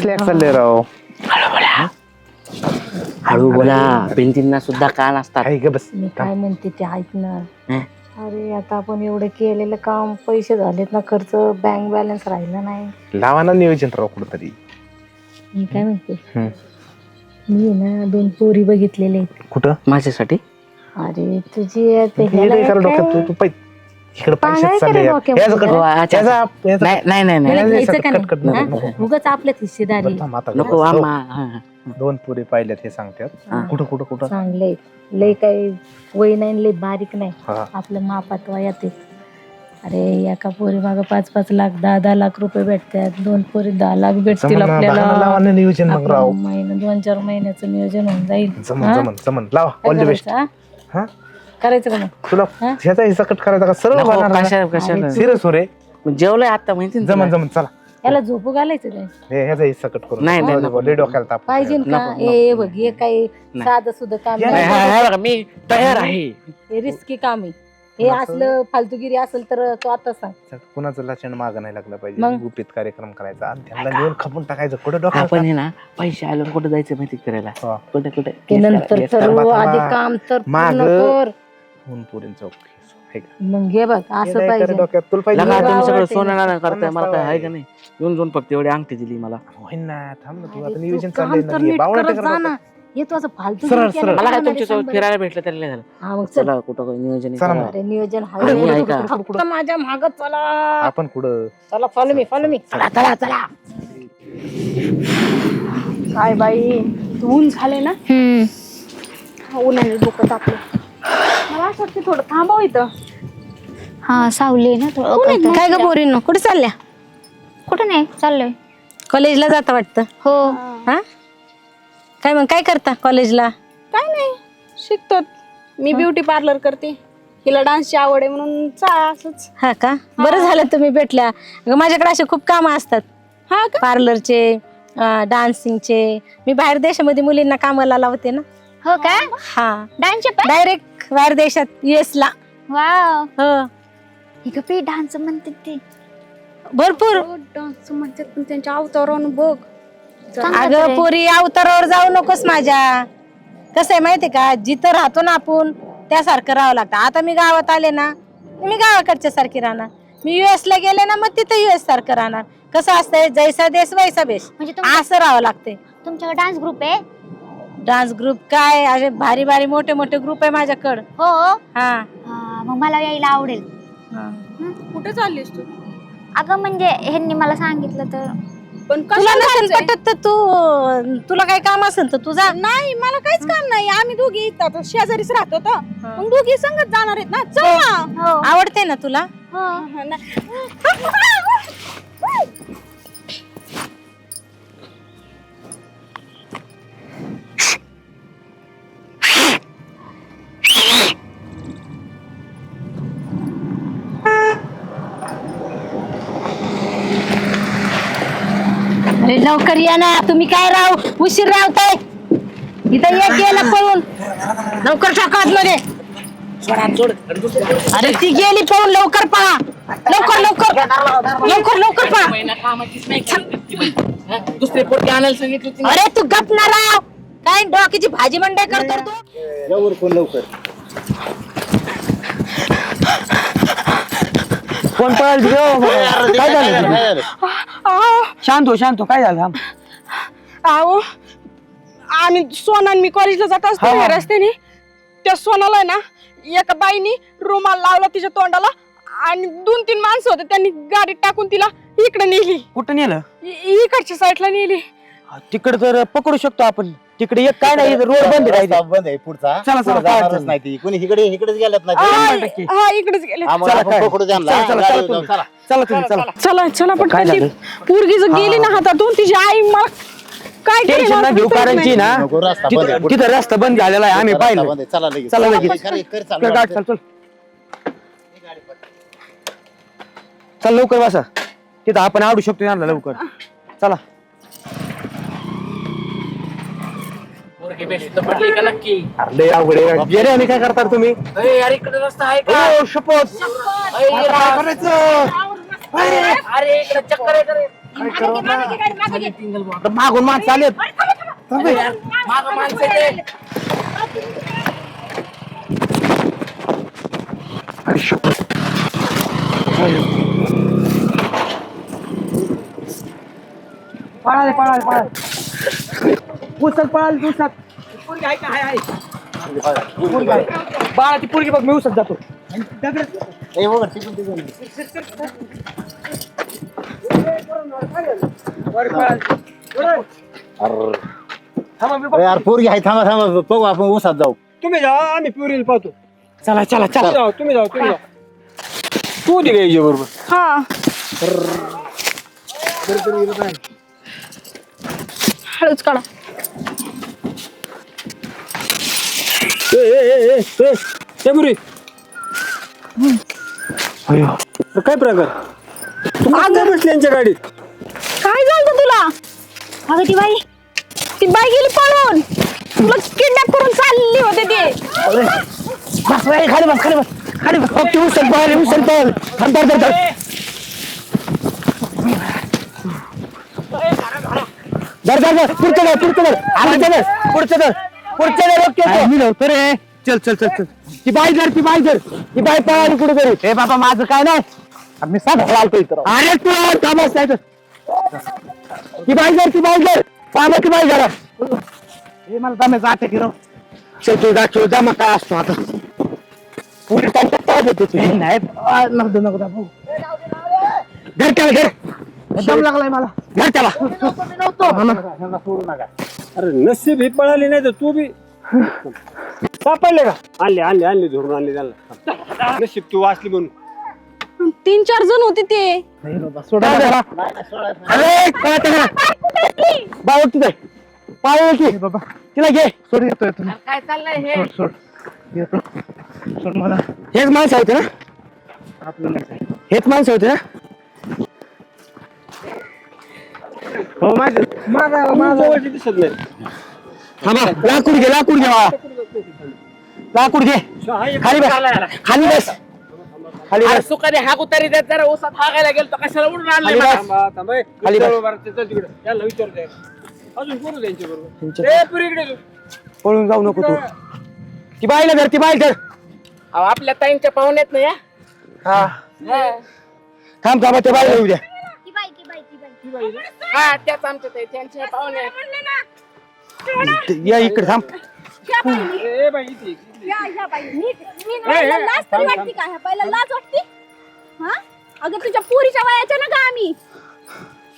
Slag चालले राव हळू बोला भिंतींना सुद्धा कान असतात. आहे का बस मी काय म्हणते ते ऐकणार हं. अरे आता आपण एवढं केलेलं काम पैसे झालेत ना खर्च बँक बॅलन्स राहिला नाही. लावा ना नियोजन राव कुठंतरी. मी काय म्हणते? हं. मी ना दोन पोरी बघितलेले आहेत. कुठं? माझ्यासाठी? अरे तुझी आहे ते हे ह्याला काय? तू तू पै इकडे पैसे चालले? याचं कट- हो, अच्छा. याचा- याचा- नाही नाही नाही नाही त्याला नाही, घ्यायचं का कट- कट- नाही? नको, हा? नको. उगाच आपल्यात हिस्सेदारी बरं, थांब आता. नको हो, आम्हा हा, हा. दोन पुरी पाहिल्यात हे सांगतात हा. कुठं कुठं कुठं चांगले लय काही वय नाही लय बारीक नाही हा आपलं मापात वयात आहे. अरे एका पोरी माग पाच पाच लाख दहा दहा लाख रुपये भेटतात दोन पोरी दहा लाख भेटतील जमन ना, आपल्याला ना नियोजन मग राव आपलं महिना दोन चार महिन्याचं नियोजन होऊन जाईल जमन हा? जमन जमन लावा काय ऑल द बेस्ट करायचं, हा? हा करायचं का मग? तुला हा? ह्याचा हिस्सा कट करायचा का? सरळ नको, बनणार कशा कशाला? सिरियस हो रे. जेवलंय आता माहिती ना जमन तुला? जमन चला. याला झोपू घालायचं काय? हे ह्याचा हिस्सा कट करू नाही, नाही, नको, लय डोक्याला ताप पाहिजे का? नको, ए बघ हे काही साधं सुद्ध काम नाही, हा, नाही. हा, बघा, मी तयार आहे. हे रिस्की काम आहे. हे? असलं फालतूगिरी असेल तर तो आता सांग. कुणाचं लक्षण माग नाही लागलं पाहिजे. मग? गुपित कार्यक्रम करायचा. आणि त्यांना घेऊन खपून टाकायचं. कुठं डोक्याला आपण हे ना पैसे आलो कुठे जायचं माहिती करायला? हा. कुठे कुठे? ते नंतर. आधी काम तर मागं. पूर्ण कर. होऊन पुरींचं का? मग घे बघ असं नाही करे पाहिजे डोक्यात. तुला पाहिजे लगा? तुम्ही सगळं सोनं नाणं करताय मला काय आहे का नाही? येऊन जाऊन फक्त एवढी अंगठी दिली मला. होईन ना थांब ना तू अरे आता तू नियोजन काम चाललंय तर ना नीट करत जा हे तू असं फालतू सरळ, केलं सरळ. मला काय ना तुमच्या शंभर. फिरायला भेटलं तरी लय झालं. हा मग चल. चला कुठं काही नियोजन चला करा. मग. अरे नियोजन कुठं हाय नाही. फक्त माझ्या माग चला. आपण कुठं? चला फॉलो मी फॉलो मी चला चला चला. काय बाई ऊन झाले ना? उन्हाने डोकं तापलं. थोडं थांबाव इथं. हा सावली ना थोडं. काय ग पोरींनो? कुठे चालल्या? कुठं नाही चाललोय. कॉलेजला जाता वाटतं? हो. हा? काय मग काय करता कॉलेजला? काय नाही शिकतो मी ब्युटी पार्लर करते. हिला डान्सची आवड आहे म्हणून चा असंच. हा का? बरं झालं तुम्ही भेटल्या. अगं, माझ्याकडे असे खूप कामं असतात. हा का? पार्लरचे डान्सिंगचे. मी बाहेर देशामध्ये मुलींना कामाला लावते ना. हो का? हा. डान्सचे पण? डायरेक्ट बाहेर देशात युएस ला. वाव हो. हे का पे डान्स म्हणते ते. भरपूर. डान्स म्हणतात पण त्यांच्या अवतारावरून बघ. अगं. पोरी अवतारावर जाऊ नकोस माझ्या. कसं आहे माहितीये का? जिथं राहतो ना आपण त्यासारखं राहावं लागतं. आता मी गावात आले ना मी गावाकडच्या सारखी राहणार. मी युएस ला गेले ना मग तिथं युएस सारखं राहणार. कसं असतंय? जैसा देश वैसा बेश. म्हणजे तुम- असं राहावं लागते तुमच्याकडे डान्स ग्रुप आहे? डान्स ग्रुप काय? असे भारी भारी मोठे मोठे ग्रुप आहे माझ्याकडं. हो? हा. हा, मग मला यायला आवडेल. हा. कुठे चाललीस तू? अगं म्हणजे ह्यांनी मला सांगितलं तर. पण तुला कशाला नसेल जायचंय? पटत तर तू तुला काय काम असेल तर तुझा नाही मला काहीच काम नाही. आम्ही दोघी इथं शेजारीच राहतो तर. मग दोघी संगत जाणार आहेत ना. चल ना. हो. आवडते ना तुला? हो. लवकर या ना. तुम्ही काय राव? उशीर रावताय. इथं एक गेलं पळून. लवकर टाका मध्ये अरे ती गेली पळून लवकर पळा. लवकर लवकर. लवकर लवकर पळा. महिना कामाचीच नाही केली. हा? दुसरे आणायला सांगितलं. अरे तू गप ना राव. काय डोक्याची भाजी मंडई करतो तू? कोण पळाल काय झालं शांत हो शांत हो काय झालं. अहो आम्ही सोना आणि मी कॉलेजला जात असतो हा, या. रस्त्याने. त्या सोनाला आहे ना एका बाईनी रुमाल लावला तिच्या तोंडाला आणि दोन तीन माणसं होते त्यांनी गाडीत टाकून तिला इकडे नेली. कुठं नेलं? इ- इकडच्या साईडला नेली. तिकडे तर पकडू शकतो आपण. तिकडे एक काय नाही रोड बंद आहे रस्ता बंद आहे पुढचा चला, चला, पुढे काय जाणारच अडचण नाही ती कोणी इकडे इकडेच गेल्यात नाही टक्के. हा इकडेच गेले आम्हाला चला, आपण काय? पकडू द्या ना. चला, चला, गाडीवर चला जाऊ, तुम्ही. चला. चला तुम्ही चला चला चला पण काय झालं? पोरगी जर गेली ना हातातून तिची आई मला काय करेल टेन्शन ना घेऊ कारण की नाही. ना नको, रस्ता बंद आहे. तिथं तिथं रस्ता बंद झालेला आहे आम्ही रस्ता पाहिलं आहे. चला लगेच चला लगेच. कर, कर, चालू चल, गाडी रस्ता. चल चल चल लवकर बसा तिथं आपण आडू शकतो यांना लवकर चला पोरगी बेस्ट. तर पडली का नक्की. अरे लय अवघड. आहे. गेले आणि काय करता तुम्ही? अरे यार इकडे रस्ता आहे का? ओ, शपथ. अरे, आता काय करायचं? अरे इकडे चक्कर आहे का रे? आता मागून माग चालेल. मागं माणसं आहेत. पळाले पळाले पळाले. उचल पळाले उचल पोरगी आहे का? आहे, आहे. पोरगी आहे. बाळा ती पोरगी बघ मी उसत जातो. वर. थांबा मी अरे बघ. यार पोरगी आहे थांबा थांबा बघू आपण उसात जाऊ तुम्ही जा आम्ही प्युरील पाहतो चला चला चला जाऊ तुम्ही जाऊ तुम्ही जाऊ तू दे घ्यायची बरोबर हा हळूच काढा ए ए काय प्रकार तू काय बसली यांच्या गाडीत काय झालं तुला अगं ती बाई ती बाई गेली पळून तुला किडनॅप करून चालली होते ते बस ए, खाली बस खाली बस खाली बस ओके उचल पळ उचल पळ थांब धर धर धर धर धर धर पुढचं धर पुढचं धर आलं धर पुढचं धर पुढचं धर ओके मी नव्हतो रे चल चल चल चल. ती बाई धर ती बाई धर. ती बाई पळाली कुठे तरी. हे बाबा माझं काय नाही. मी साधा आलतो इथं अरे तू थांबस नाही तर ती बाई धर ती बाई धर. थांबा ती बाई धरा हे मला दमे जाते की राव. चल तू दाखव जमा काय असतो आता. पुढे त्यांच्यात काय देतो तू? नाही नको नको दाबू धर त्याला धर. दम लागलाय मला. धर त्याला. हा ना. अरे नसीब ही पळाली नाही तर तू बी. सापडले का? आणले आणले आणले धरून आणले त्याला नशीब तू वाचली म्हणून. तीन चार जण होते ते. सोडा. अरे काय त्याला बाबा तिथे. पाय की. बाबा. तिला घे. सोड येतो येतो काय चाललंय हे? सोड येतो. सोड मला. हेच माणसं होते ना? आपलं हेच माणसं होते ना? हो माझं माझा माझा दिसत नाही. थांबा लाकूड घे लाकूड घे बाळा. लाकूड घे. खाली बस. खाली बस. खाली अरे बस. सुखाने हाक उतारी देत जरा ऊसात हागायला गेलो कशाला उडून आणले खाली मला? खाली बस. त्यांच्या पळून जाऊ नको तू. ती बाईला धर ती बाई धर. अहो, आपल्या ताईंच्या पाहुण्यात ना या. हा. थांब थांबा ते बाईला येऊ द्या. हा त्याच आमच्या ताई त्यांच्या पाहुणे आहेत. या इकडे थांब. ए ए, बाई इथे इथे. या या बाई नीट. नीट ए, ए, लाज तरी वाटते का? ह्या बाईला लाज वाटते? हा? अगं तुझ्या पुरीच्या वयाच्या ना गा आम्ही.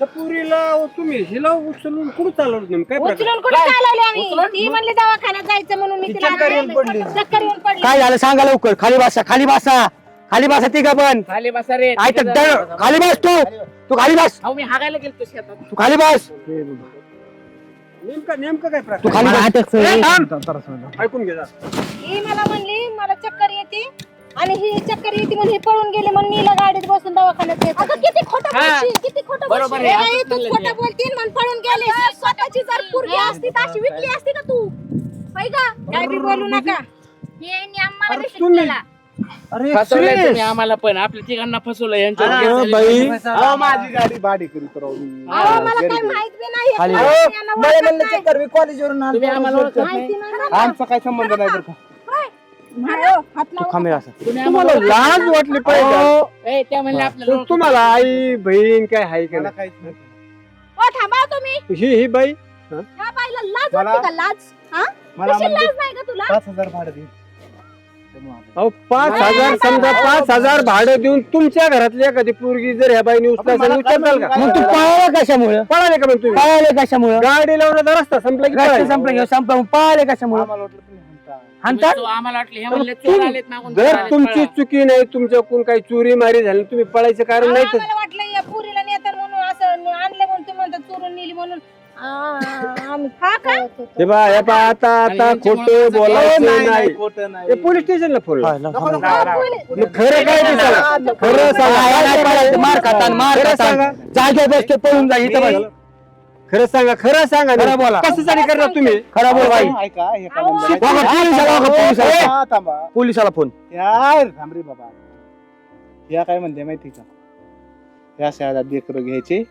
सपुरीला तुम्ही हिला उचलून कुठं चालवलं काय प्रकार? उचलून कुठे चालवले आम्ही? ती म्हणली दवाखान्यात जायचं म्हणून मी तिला चक्कर येऊन पडली. चक्कर येऊन पडली. काय झालं? सांगा लवकर. खाली बसा खाली बसा. खाली बसा ती का पण खाली बसा रे. आई तर दळ- खाली बस तू. तू खाली बस. अहो मी हागायला गेलतो शेतात. तू खाली बस. नेमकं नेमकं काय तू प्रकार खाली बस. ए, थांब. ऐकून घे जा. ही मला म्हणली मला चक्कर येते. आणि ही चक्कर येते म्हणून ही पळून गेली म्हणून मी हिला गाडीत बसून दवाखान्यात येत अगं किती खोटं हा. बोलशील, किती खोटं बरोबर बोलशील. आहे, ए, तू चाललंय खोटं. बोलतीन म्हणून पळून गेली. स्वतःची जर पुरगी असती तर अशी विकली असती का तू? होय का काय बी बोलू नका. यांनी आम्हाला अरे विषय तुम्ही- केला अरे फसवलंय. तुम्ही आम्हाला पण. आपल्या तिघांना फसवलं यांच्या अरे बाई. अहो, माझी गाडी भाडी करीत राहू मी. अहो, मला काही माहीत बी नाही. खाली. यांना अहो, यांना मला ओळखत म्हणलं नाही. चक्कर मी कॉलेजवरून आलो. तुम्ही आम्हाला ओळखत नाही. माहिती नाही ना. आमचा काय संबंध नाही बरं का? होय. हो, हात लावू तुम्ही तुम्हाला आम्हाला लाज वाटली पाहिजे. ए, त्या म्हणले आपल्याला तर तुम्हाला आई बहीण काय आहे का मला नाही? काहीच नाही. ओ, थांबा हो तुम्ही. ही ही बाई. ह्या बाईला लाज मला- वाटते का? लाज? हा? मला कशी लाज नाही का तुला? पाच हजार भाडं दे. अहो पाच हजार समजा पाच हजार भाडं देऊन तुमच्या घरातली एखादी पोरगी जर ह्या बाईने उचलताल का? मग तू पळाले कशामुळे? पळाले का मग तुम्ही पळाले कशामुळे? गाडी लावण्याचा रस्ता संपला की रस्ते पळाले. संपले घेऊ संपला पळाले कशामुळे? आम्हाला वाटलं तुम्ही म्हणता. हाणतात तो आम्हाला वाटलं हे म्हणले चोर आलेत मागून चोर जर आलेत, तुमची पळा. चुकी नाही तुमच्याकडून काही चोरी मारी झाली तुम्ही पळायचं कारण नाही तर आम्हाला वाटलं या पुरीला नेतात म्हणून असं आणले म्हणून तुम्ही म्हणतात चोरून नेली म्हणून. हा का? बा हे बा आता आता खोटं बोलायचं नाही. हे पोलीस स्टेशनला फोन खरं काय ते सांगा खरं सांगा. मार खातान मार सांगा. जागेवर बसते पळून जा इथं बघ. खरं सांगा खरं सांगा. खरं बोला. कशासाठी करता तुम्ही? खरा बोल बाई. ऐका हे का पोलिसाला बघा, पोलिसाला. हा, थांबा. पोलिसाला फोन. यार थांब रे बाबा. या काय म्हणते माहिती का? या शहरात लेकरं घ्यायचे.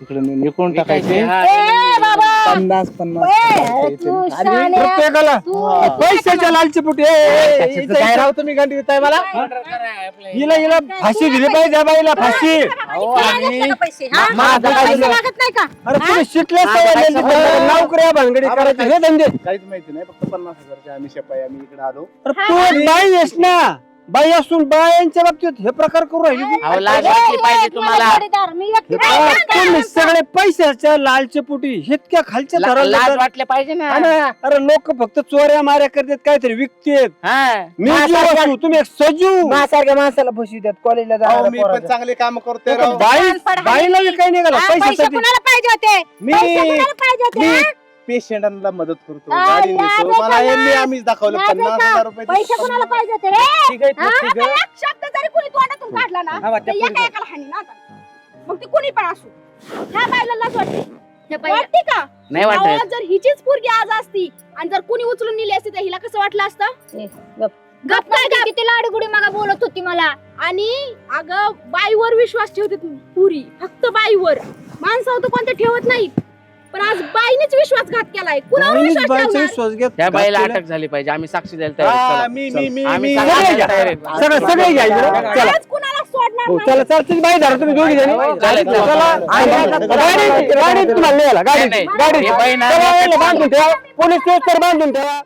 तिकडे निघून टाकायचे. ए बाबा! पन्नास पन्नास ए, तू. प्रत्येकाला पैशाच्या लालची पुटी. ए, ए, ए, इथं- काय राव तुम्ही गांडी देताय मला? हिला हिला फाशी दिली पाहिजे बाईला फाशी. मागितले का पैसे हा? माझं काय पैसे झालं? लागत नाही का? अरे तुम्ही शिकल्या नोकऱ्या भानगडी करायचे. हे धंदे. काहीच माहिती नाही फक्त पन्नास हजारचे आम्ही शेपाई आम्ही इकडे आलो. अरे तू एक बाई आहेस ना. बाई असून बायांच्या बाबतीत हे प्रकार करू राहिली तू. अहो लाज वाटली पाहिजे तुम्हाला जोडीदार, मी एकटी अरे, नाही तुम्ही सगळे पैशाच्या लालच्या पुटी इतक्या खालच्या ला- थराला लाज जातात. वाटले पाहिजे ना हा ना. अरे लोक फक्त चोऱ्या माऱ्या करतात काहीतरी विकतेत हा असू तुम्ही एक सजीव माझ्यासारख्या माणसाला फसवी देत कॉलेजला अहो, मी पण चांगले काम करतोय राव बाई बाईला काही निघाला हा, पैसे पैशासाठी कुणाला पाहिजे होते मी पैसे कुणाला पाहिजे होते मी हा? पेशंटांना मदत करतो आ, गाडी नेतो. मला यांनी? आम्हीच दाखवलं पन्नास? हजार रुपये पैसे कुणाला पाहिजे होते रे? ठीक आहे हा? ठीक आहे. एक शब्द जरी कुणी तोंडातून काढला ना हा, तर त्या एका. एकाला हानी ना आता. मग ती कुणी पण असू. ह्या बायला लाज वाटते. त्या बाईला- वाटते का? नाही वाटत. जर हिचीच पोरगी आज असती आणि जर कुणी उचलून नेली असती तर हिला कसं वाटलं असतं? ए, गप. गप काय ती किती लाडगुडी मागा बोलत होती मला. आणि अगं बाईवर विश्वास ठेवते पुरी. फक्त बाईवर. माणसावर तर कोणते ठेवत नाहीत. पण आज बाईनेच विश्वासघात केलाय कुणावर बाईनीच विश्वास बाईचा ठेवणार विश्वास घेत त्या बाईला. अटक झाली पाहिजे आम्ही साक्षी द्यायला तयार आहे. हा, चला, मी चला. मी मी आम्ही मी सगळे द्यायला घ्या. तयार आहे. सगळं सगळे घ्यायचं चला आज कुणाला सोडणार हो, नाही. चला चला तुम्ही बाई धरा तुम्ही दोघी जणी चालेल, चालेल. चला आणि गाडी गाडी तुम्हाला गाडी नाही, नाही. गाडी हे बाई ना- चला, याला बांधून ठेवा पोलीस स्टेशन बांधून ठेवा